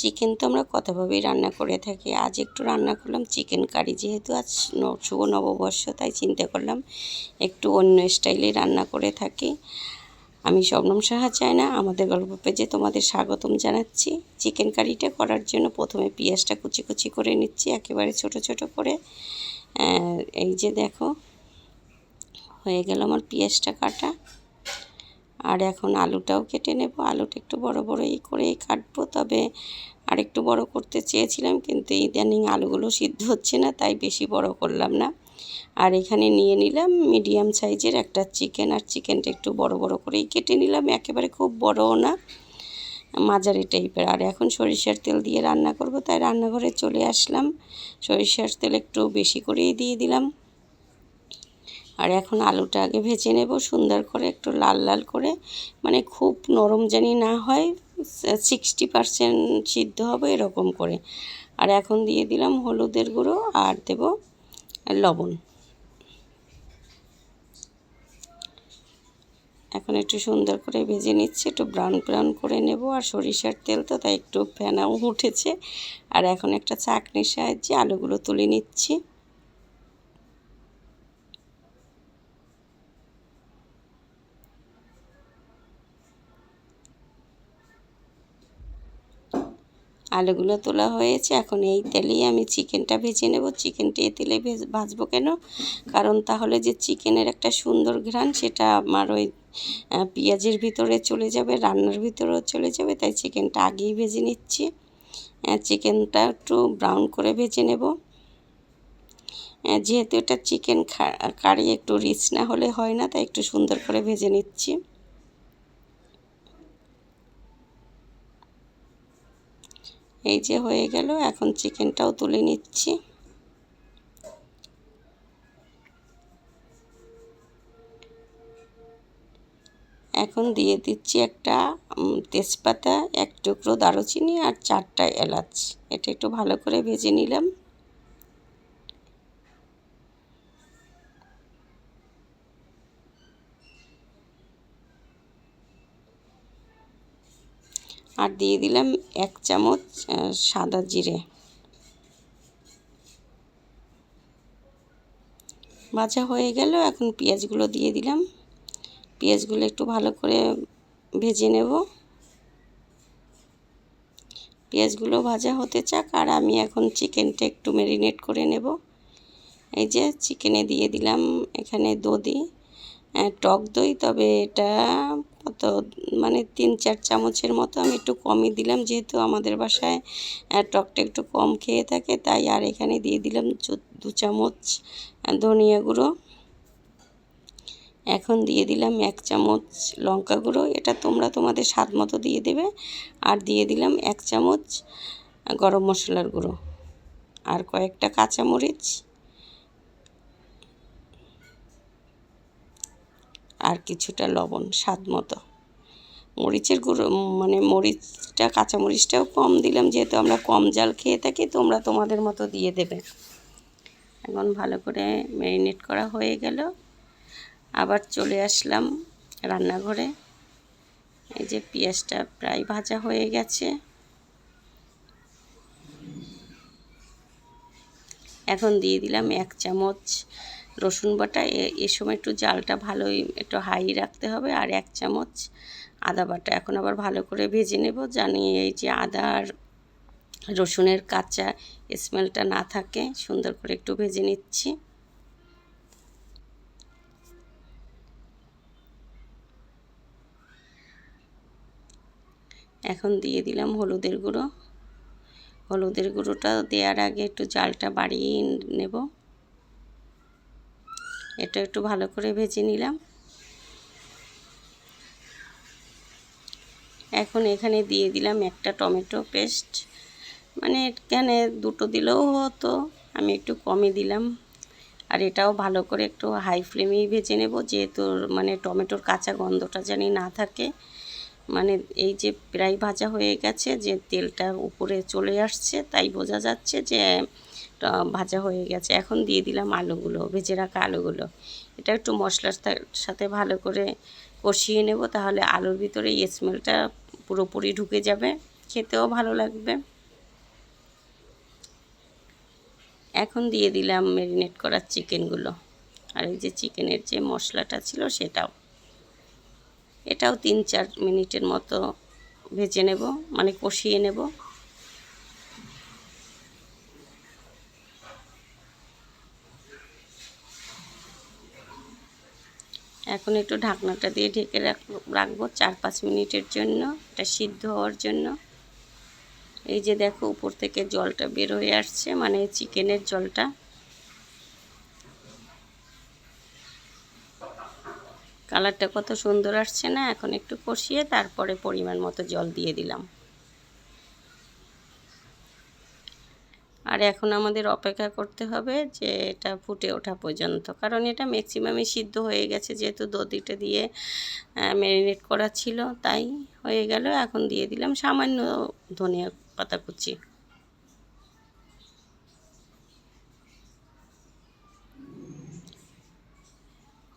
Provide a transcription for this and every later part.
Chicken তো আমরা কতভাবেই রান্না করে থাকি। আজ একটু রান্না করলাম চিকেন কারি যেহেতু আজ শুভ নববর্ষ, তাই চিন্তা করলাম একটু অন্য স্টাইলে রান্না করে থাকি। আমি শবনম সাহা চাই না, আমাদের গল্প পেজে তোমাদের স্বাগতম জানাচ্ছি। চিকেন কারিটা করার জন্য প্রথমে পেঁয়াজটা কুচি কুচি করে নিচ্ছি, একেবারে ছোট ছোট করে। এই যে দেখো, হয়ে গেল আমার পেঁয়াজটা কাটা। আর এখন আলুটাও কেটে নেব। আলুটা একটু বড় বড়ই করেই কাটবো তবে আর একটু বড় করতে চেয়েছিলাম কিন্তু ইদানিং আলুগুলো সিদ্ধ হচ্ছে না, তাই বেশি বড় করলাম না। আর এখানে নিয়ে নিলাম মিডিয়াম সাইজের একটা চিকেন আর চিকেনটা একটু বড় বড় করেই কেটে নিলাম, একেবারে খুব বড়ও না, মাঝারি টাইপের। আর এখন সরিষার তেল দিয়ে রান্না করব, তাই রান্নাঘরে চলে আসলাম। সরিষার তেল একটু বেশি করেই দিয়ে দিলাম। আর এখন আলুটা আগে ভেজে নেব, সুন্দর করে একটু লাল লাল করে। মানে খুব নরম জানি না হয় সিক্সটি পারসেন্ট সিদ্ধ হবে এরকম করে। আর এখন দিয়ে দিলাম হলুদের গুঁড়ো আর দেব লবণ। এখন একটু সুন্দর করে ভেজে নিচ্ছি, একটু ব্রাউন ব্রাউন করে নেব। আর সরিষার তেল তো তাই একটু ফেনাও উঠেছে। আর এখন একটা চাকনির সাহায্যে আলুগুলো তুলে নিচ্ছি। আলুগুলো তোলা হয়েছে। এখন এই তেলেই আমি চিকেনটা ভেজে নেব। চিকেনটা এই তেলে ভেজ, ভাজবো কেন? কারণ তাহলে যে চিকেনের একটা সুন্দর ঘ্রাণ সেটা আমার ওই পেঁয়াজের ভিতরে চলে যাবে, রান্নার ভিতরেও চলে যাবে, তাই চিকেনটা আগেই ভেজে নিচ্ছি। চিকেনটা একটু ব্রাউন করে ভেজে নেব। যেহেতু এটা চিকেন কারি একটু রিচ না হলে হয় না, তাই একটু সুন্দর করে ভেজে নিচ্ছি। এই যে হয়ে গেল, এখন চিকেনটাও তুলে নিচ্ছি। এখন দিয়ে দিচ্ছি একটা তেজপাতা, এক টুকরো দারুচিনি আর চারটা এলাচ। এটা একটু ভালো করে ভেজে নিলাম। আর দিয়ে দিলাম এক চামচ সাদা জিরে। ভাজা হয়ে গেল, এখন পেঁয়াজগুলো দিয়ে দিলাম। পেঁয়াজগুলো একটু ভালো করে ভেজে নেব। পেঁয়াজগুলো ভাজা হতে চাক, আর আমি এখন চিকেনটা একটু ম্যারিনেট করে নেব। এই যে, চিকেনে দিয়ে দিলাম এখানে দধি। টক দই, তবে এটা কত মানে তিন চার চামচের মতো আমি একটু কমই দিলাম, যেহেতু আমাদের বাসায় টকটা একটু কম খেয়ে থাকে, তাই আর এখানে দিয়ে দিলাম দু চামচ ধনিয়া গুঁড়ো। এখন দিয়ে দিলাম এক চামচ লঙ্কা গুঁড়ো, এটা তোমরা তোমাদের স্বাদ মতো দিয়ে দেবে, আর দিয়ে দিলাম এক চামচ গরম মশলার গুঁড়ো, আর কয়েকটা কাঁচামরিচ আর কিছুটা লবণ, স্বাদ মতো। মরিচের গুঁড়ো মানে মরিচটা, কাঁচামরিচটাও কম দিলাম, যেহেতু আমরা কম জাল খেয়ে থাকি, তোমরা তোমাদের মতো দিয়ে দেবে। এখন ভালো করে ম্যারিনেট করা হয়ে গেল। আবার চলে আসলাম রান্নাঘরে। এই যে পেঁয়াজটা প্রায় ভাজা হয়ে গেছে। এখন দিয়ে দিলাম এক চামচ রসুন বাটা, এ- সময় একটু জালটা ভালোই একটু হাই রাখতে হবে আর এক চামচ আদা বাটা। এখন আবার ভালো করে ভেজে নেব জানি এই যে আদা আর রসুনের কাঁচা স্মেলটা না থাকে, সুন্দর করে একটু ভেজে নিচ্ছি। এখন দিয়ে দিলাম হলুদের গুঁড়ো। হলুদের গুঁড়োটা দেওয়ার আগে একটু জালটা বাড়িয়ে নেব। এটা একটু ভালো করে ভেজে নিলাম। এখন এখানে দিয়ে দিলাম একটা টমেটো পেস্ট। মানে এখানে দুটো দিলেও হতো, আমি একটু কমে দিলাম। আর এটাও ভালো করে একটু হাই ফ্লেমেই ভেজে নেব, যেহেতু মানে টমেটোর কাঁচা গন্ধটা জানি না থাকে। মানে এই যে প্রায় ভাজা হয়ে গেছে, যে তেলটা উপরে চলে আসছে, তাই বোঝা যাচ্ছে যে ভাজা হয়ে গেছে। এখন দিয়ে দিলাম আলুগুলো, ভেজে রাখা আলুগুলো। এটা একটু মশলার সাথে ভালো করে কষিয়ে নেব তাহলে আলুর ভিতরে এই স্মেলটা পুরোপুরি ঢুকে যাবে। খেতেও ভালো লাগবে। এখন দিয়ে দিলাম ম্যারিনেট করা চিকেনগুলো আর এই যে চিকেনের যে মশলাটা ছিল সেটাও। এটাও তিন চার মিনিটের মতো ভেজে নেব মানে কষিয়ে নেব। এখন একটু ঢাকনাটা দিয়ে ঢেকে রাখব চার পাঁচ মিনিটের জন্য। এটা সিদ্ধ হওয়ার জন্য। এই যে দেখো, উপর থেকে জলটা বের হয়ে আসছে মানে চিকেনের জলটা। কালারটা কত সুন্দর আসছে না? এখন একটু কষিয়ে তারপরে পরিমাণ মতো জল দিয়ে দিলাম। আর এখন আমাদের অপেক্ষা করতে হবে যে এটা ফুটে ওঠা পর্যন্ত। কারণ এটা ম্যাক্সিমামই সিদ্ধ হয়ে গেছে, যেহেতু দধিটা দিয়ে ম্যারিনেট করা ছিল, তাই হয়ে গেল। এখন দিয়ে দিলাম সামান্য ধনিয়া পাতা কুচি।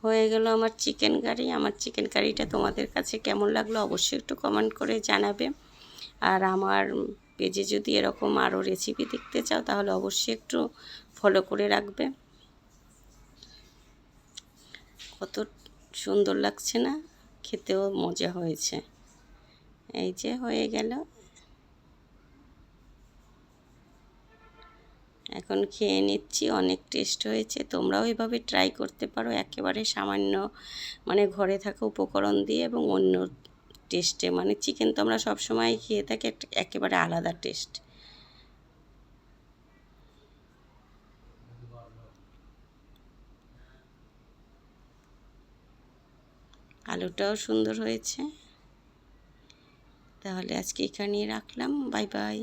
হয়ে গেল আমার চিকেন কারি আমার চিকেন কারিটা তোমাদের কাছে কেমন লাগল অবশ্যই একটু কমেন্ট করে জানাবে। আর আমার পেজে যদি এরকম আরও রেসিপি দেখতে চাও তাহলে অবশ্যই একটু ফলো করে রাখবে। কত সুন্দর লাগছে না? খেতেও মজা হয়েছে। এই যে হয়ে গেল। এখন খেয়ে নিচ্ছি, অনেক টেস্ট হয়েছে। তোমরাও এভাবে ট্রাই করতে পারো। একেবারে সামান্য মানে ঘরে থাকা উপকরণ দিয়ে এবং অন্য টেস্টে মানে চিকেন তো আমরা সবসময় খেয়ে থাকি একেবারে আলাদা টেস্ট আলুটাও সুন্দর হয়েছে। তাহলে আজকে এখানেই রাখলাম। Bye bye.